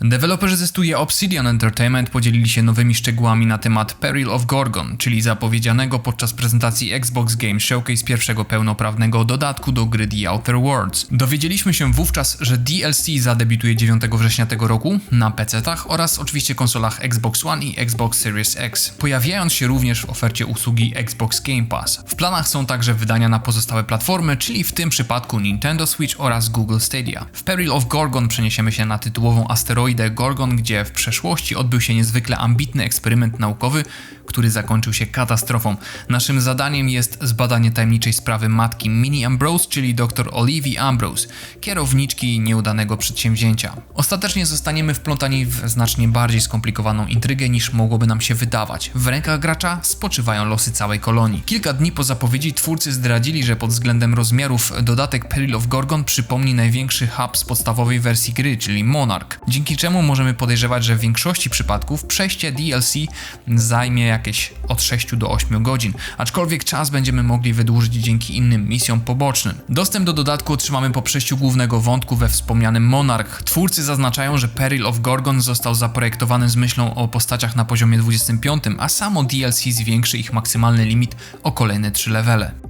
Deweloperzy ze studia Obsidian Entertainment podzielili się nowymi szczegółami na temat Peril of Gorgon, czyli zapowiedzianego podczas prezentacji Xbox Game Showcase pierwszego pełnoprawnego dodatku do gry The Outer Worlds. Dowiedzieliśmy się wówczas, że DLC zadebiutuje 9 września tego roku na PC-tach oraz oczywiście konsolach Xbox One i Xbox Series X, pojawiając się również w ofercie usługi Xbox Game Pass. W planach są także wydania na pozostałe platformy, czyli w tym przypadku Nintendo Switch oraz Google Stadia. W Peril of Gorgon przeniesiemy się na tytułową asteroidę asteroidę Gorgon, gdzie w przeszłości odbył się niezwykle ambitny eksperyment naukowy, który zakończył się katastrofą. Naszym zadaniem jest zbadanie tajemniczej sprawy matki Minnie Ambrose, czyli dr Olivia Ambrose, kierowniczki nieudanego przedsięwzięcia. Ostatecznie zostaniemy wplątani w znacznie bardziej skomplikowaną intrygę niż mogłoby nam się wydawać. W rękach gracza spoczywają losy całej kolonii. Kilka dni po zapowiedzi twórcy zdradzili, że pod względem rozmiarów dodatek Peril of Gorgon przypomni największy hub z podstawowej wersji gry, czyli Monarch. Dzięki czemu możemy podejrzewać, że w większości przypadków przejście DLC zajmie jakieś od 6 do 8 godzin, aczkolwiek czas będziemy mogli wydłużyć dzięki innym misjom pobocznym. Dostęp do dodatku otrzymamy po przejściu głównego wątku we wspomnianym Monarch. Twórcy zaznaczają, że Peril of Gorgon został zaprojektowany z myślą o postaciach na poziomie 25, a samo DLC zwiększy ich maksymalny limit o kolejne 3 levele.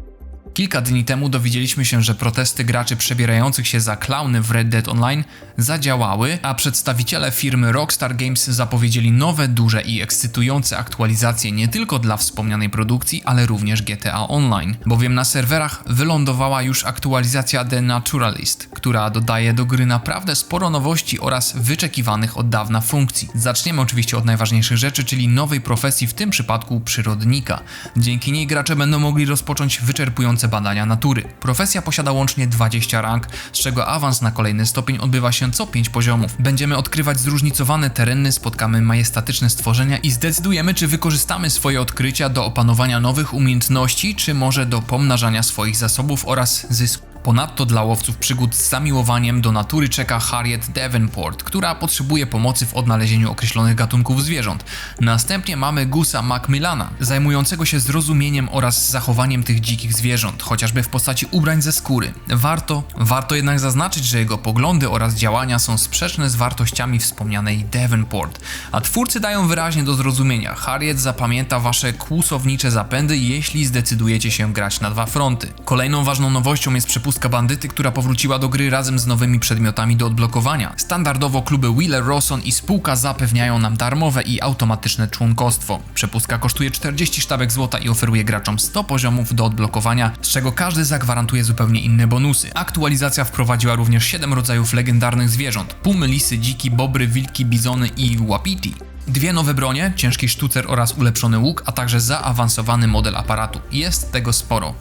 Kilka dni temu dowiedzieliśmy się, że protesty graczy przebierających się za klauny w Red Dead Online zadziałały, a przedstawiciele firmy Rockstar Games zapowiedzieli nowe, duże i ekscytujące aktualizacje nie tylko dla wspomnianej produkcji, ale również GTA Online. Bowiem na serwerach wylądowała już aktualizacja The Naturalist, która dodaje do gry naprawdę sporo nowości oraz wyczekiwanych od dawna funkcji. Zaczniemy oczywiście od najważniejszych rzeczy, czyli nowej profesji, w tym przypadku przyrodnika. Dzięki niej gracze będą mogli rozpocząć wyczerpujące badania natury. Profesja posiada łącznie 20 rang, z czego awans na kolejny stopień odbywa się co 5 poziomów. Będziemy odkrywać zróżnicowane tereny, spotkamy majestatyczne stworzenia i zdecydujemy, czy wykorzystamy swoje odkrycia do opanowania nowych umiejętności, czy może do pomnażania swoich zasobów oraz zysku. Ponadto dla łowców przygód z zamiłowaniem do natury czeka Harriet Davenport, która potrzebuje pomocy w odnalezieniu określonych gatunków zwierząt. Następnie mamy Gusa Macmillana, zajmującego się zrozumieniem oraz zachowaniem tych dzikich zwierząt, chociażby w postaci ubrań ze skóry. Warto, warto jednak zaznaczyć, że jego poglądy oraz działania są sprzeczne z wartościami wspomnianej Davenport, a twórcy dają wyraźnie do zrozumienia, Harriet zapamięta wasze kłusownicze zapędy, jeśli zdecydujecie się grać na dwa fronty. Kolejną ważną nowością jest przepustka pustka bandyty, która powróciła do gry razem z nowymi przedmiotami do odblokowania. Standardowo kluby Wheeler Rawson i spółka zapewniają nam darmowe i automatyczne członkostwo. Przepustka kosztuje 40 sztabek złota i oferuje graczom 100 poziomów do odblokowania, z czego każdy zagwarantuje zupełnie inne bonusy. Aktualizacja wprowadziła również 7 rodzajów legendarnych zwierząt: pumy, lisy, dziki, bobry, wilki, bizony i wapiti. Dwie nowe bronie, ciężki sztucer oraz ulepszony łuk, a także zaawansowany model aparatu. Jest tego sporo.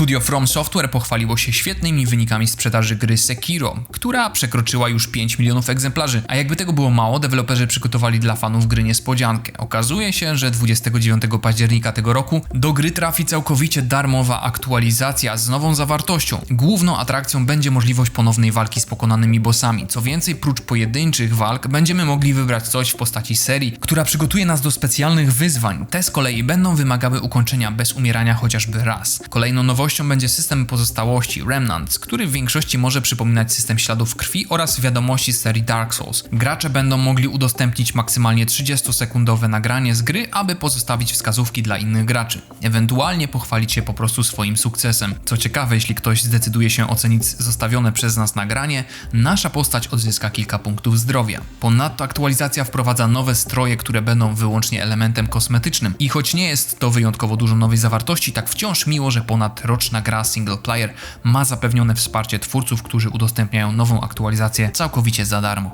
Studio From Software pochwaliło się świetnymi wynikami sprzedaży gry Sekiro, która przekroczyła już 5 milionów egzemplarzy, a jakby tego było mało, deweloperzy przygotowali dla fanów gry niespodziankę. Okazuje się, że 29 października tego roku do gry trafi całkowicie darmowa aktualizacja z nową zawartością. Główną atrakcją będzie możliwość ponownej walki z pokonanymi bossami. Co więcej, prócz pojedynczych walk, będziemy mogli wybrać coś w postaci serii, która przygotuje nas do specjalnych wyzwań. Te z kolei będą wymagały ukończenia bez umierania chociażby raz. Kolejną nowością będzie system pozostałości Remnants, który w większości może przypominać system śladów krwi oraz wiadomości z serii Dark Souls. Gracze będą mogli udostępnić maksymalnie 30-sekundowe nagranie z gry, aby pozostawić wskazówki dla innych graczy. Ewentualnie pochwalić się po prostu swoim sukcesem. Co ciekawe, jeśli ktoś zdecyduje się ocenić zostawione przez nas nagranie, nasza postać odzyska kilka punktów zdrowia. Ponadto aktualizacja wprowadza nowe stroje, które będą wyłącznie elementem kosmetycznym. I choć nie jest to wyjątkowo dużo nowej zawartości, tak wciąż miło, że ponad roczna gra single player ma zapewnione wsparcie twórców, którzy udostępniają nową aktualizację całkowicie za darmo.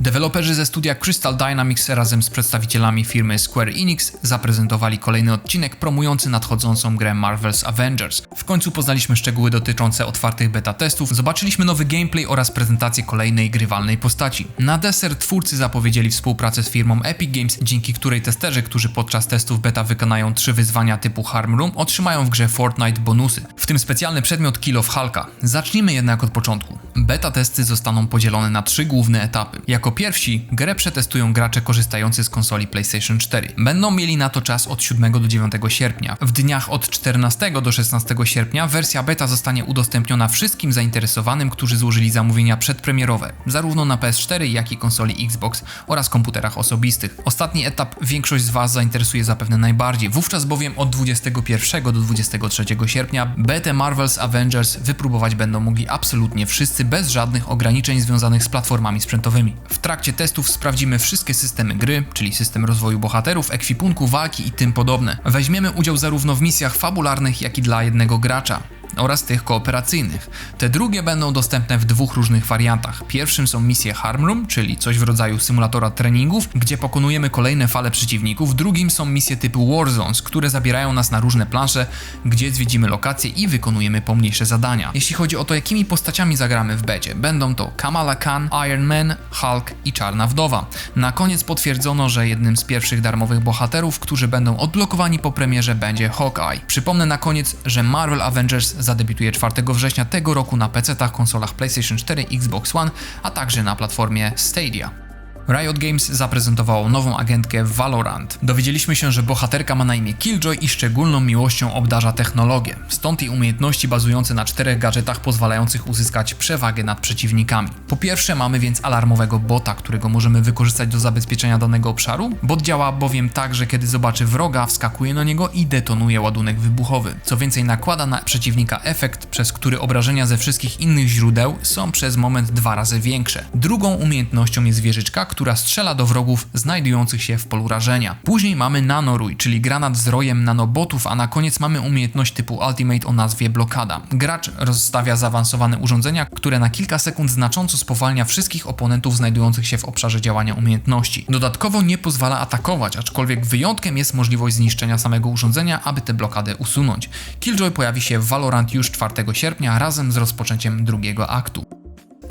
Deweloperzy ze studia Crystal Dynamics razem z przedstawicielami firmy Square Enix zaprezentowali kolejny odcinek promujący nadchodzącą grę Marvel's Avengers. W końcu poznaliśmy szczegóły dotyczące otwartych beta testów, zobaczyliśmy nowy gameplay oraz prezentację kolejnej grywalnej postaci. Na deser twórcy zapowiedzieli współpracę z firmą Epic Games, dzięki której testerzy, którzy podczas testów beta wykonają trzy wyzwania typu Harm Room, otrzymają w grze Fortnite bonusy, w tym specjalny przedmiot Kill of Hulka. Zacznijmy jednak od początku. Beta testy zostaną podzielone na trzy główne etapy. Jako pierwsi grę przetestują gracze korzystający z konsoli PlayStation 4. Będą mieli na to czas od 7 do 9 sierpnia. W dniach od 14 do 16 sierpnia wersja beta zostanie udostępniona wszystkim zainteresowanym, którzy złożyli zamówienia przedpremierowe, zarówno na PS4, jak i konsoli Xbox oraz komputerach osobistych. Ostatni etap większość z Was zainteresuje zapewne najbardziej. Wówczas bowiem od 21 do 23 sierpnia betę Marvel's Avengers wypróbować będą mogli absolutnie wszyscy bez żadnych ograniczeń związanych z platformami sprzętowymi. W trakcie testów sprawdzimy wszystkie systemy gry, czyli system rozwoju bohaterów, ekwipunku, walki i tym podobne. Weźmiemy udział zarówno w misjach fabularnych, jak i dla jednego gracza oraz tych kooperacyjnych. Te drugie będą dostępne w dwóch różnych wariantach. Pierwszym są misje Harm Room, czyli coś w rodzaju symulatora treningów, gdzie pokonujemy kolejne fale przeciwników. Drugim są misje typu Warzones, które zabierają nas na różne plansze, gdzie zwiedzimy lokacje i wykonujemy pomniejsze zadania. Jeśli chodzi o to, jakimi postaciami zagramy w becie, będą to Kamala Khan, Iron Man, Hulk i Czarna Wdowa. Na koniec potwierdzono, że jednym z pierwszych darmowych bohaterów, którzy będą odblokowani po premierze będzie Hawkeye. Przypomnę na koniec, że Marvel Avengers zadebiutuje 4 września tego roku na PC-tach, konsolach PlayStation 4, Xbox One, a także na platformie Stadia. Riot Games zaprezentowało nową agentkę Valorant. Dowiedzieliśmy się, że bohaterka ma na imię Killjoy i szczególną miłością obdarza technologię. Stąd jej umiejętności bazujące na czterech gadżetach pozwalających uzyskać przewagę nad przeciwnikami. Po pierwsze mamy więc alarmowego bota, którego możemy wykorzystać do zabezpieczenia danego obszaru. Bot działa bowiem tak, że kiedy zobaczy wroga, wskakuje na niego i detonuje ładunek wybuchowy. Co więcej nakłada na przeciwnika efekt, przez który obrażenia ze wszystkich innych źródeł są przez moment dwa razy większe. Drugą umiejętnością jest wieżyczka, która strzela do wrogów znajdujących się w polu rażenia. Później mamy nanorój, czyli granat z rojem nanobotów, a na koniec mamy umiejętność typu Ultimate o nazwie blokada. Gracz rozstawia zaawansowane urządzenia, które na kilka sekund znacząco spowalnia wszystkich oponentów znajdujących się w obszarze działania umiejętności. Dodatkowo nie pozwala atakować, aczkolwiek wyjątkiem jest możliwość zniszczenia samego urządzenia, aby tę blokadę usunąć. Killjoy pojawi się w Valorant już 4 sierpnia razem z rozpoczęciem drugiego aktu.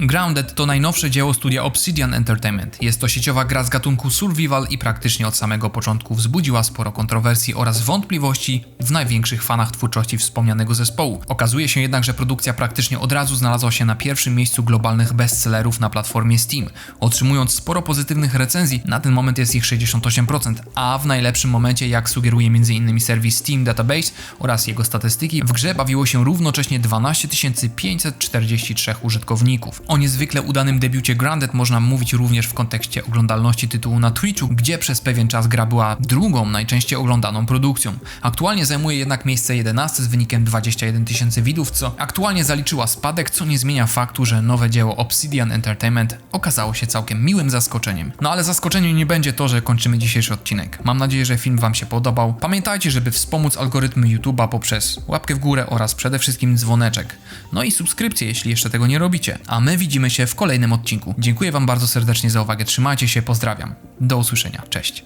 Grounded to najnowsze dzieło studia Obsidian Entertainment. Jest to sieciowa gra z gatunku survival i praktycznie od samego początku wzbudziła sporo kontrowersji oraz wątpliwości w największych fanach twórczości wspomnianego zespołu. Okazuje się jednak, że produkcja praktycznie od razu znalazła się na pierwszym miejscu globalnych bestsellerów na platformie Steam, otrzymując sporo pozytywnych recenzji, na ten moment jest ich 68%, a w najlepszym momencie, jak sugeruje m.in. serwis Steam Database oraz jego statystyki, w grze bawiło się równocześnie 12 543 użytkowników. O niezwykle udanym debiucie Grounded można mówić również w kontekście oglądalności tytułu na Twitchu, gdzie przez pewien czas gra była drugą najczęściej oglądaną produkcją. Aktualnie zajmuje jednak miejsce 11 z wynikiem 21 tysięcy widzów, co aktualnie zaliczyła spadek, co nie zmienia faktu, że nowe dzieło Obsidian Entertainment okazało się całkiem miłym zaskoczeniem. No ale zaskoczeniem nie będzie to, że kończymy dzisiejszy odcinek. Mam nadzieję, że film Wam się podobał. Pamiętajcie, żeby wspomóc algorytmy YouTube'a poprzez łapkę w górę oraz przede wszystkim dzwoneczek. No i subskrypcję, jeśli jeszcze tego nie robicie. A my widzimy się w kolejnym odcinku. Dziękuję Wam bardzo serdecznie za uwagę, trzymajcie się, pozdrawiam. Do usłyszenia, cześć.